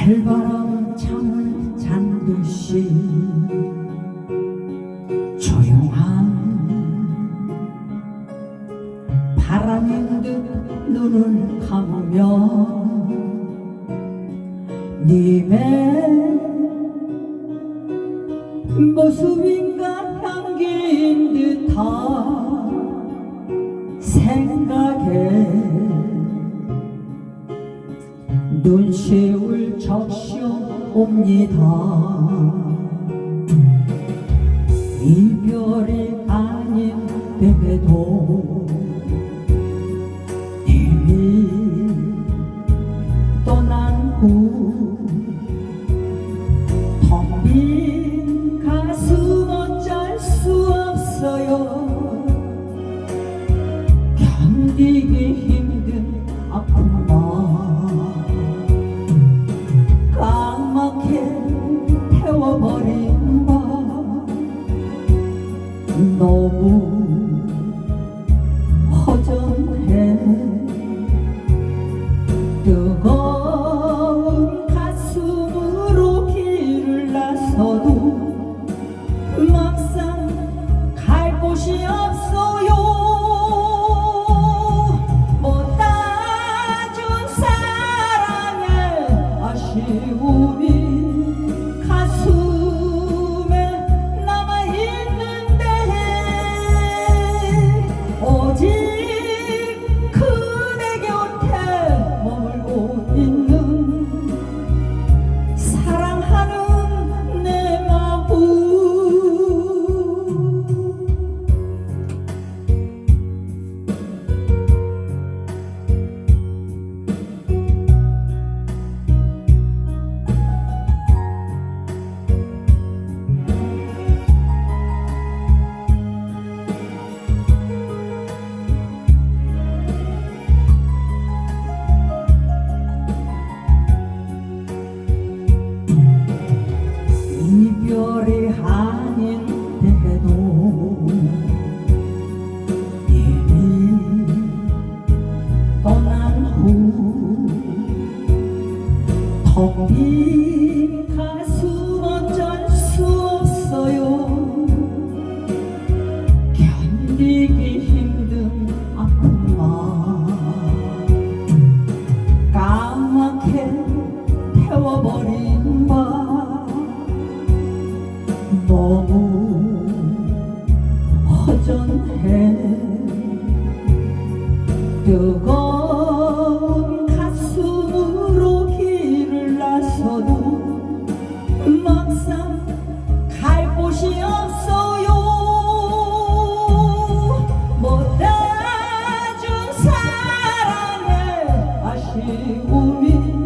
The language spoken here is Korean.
달바람 창을 잠듯이 조용한 바람인 듯 눈을 감으며 님의 모습인가 향긴 듯한 생각에 눈시 접시옵니다. 이별이 아닌 때에도 이미 떠난 후텅빈 가슴 어쩔 수 없어요. 견디기 힘 your heart. 아쉬움이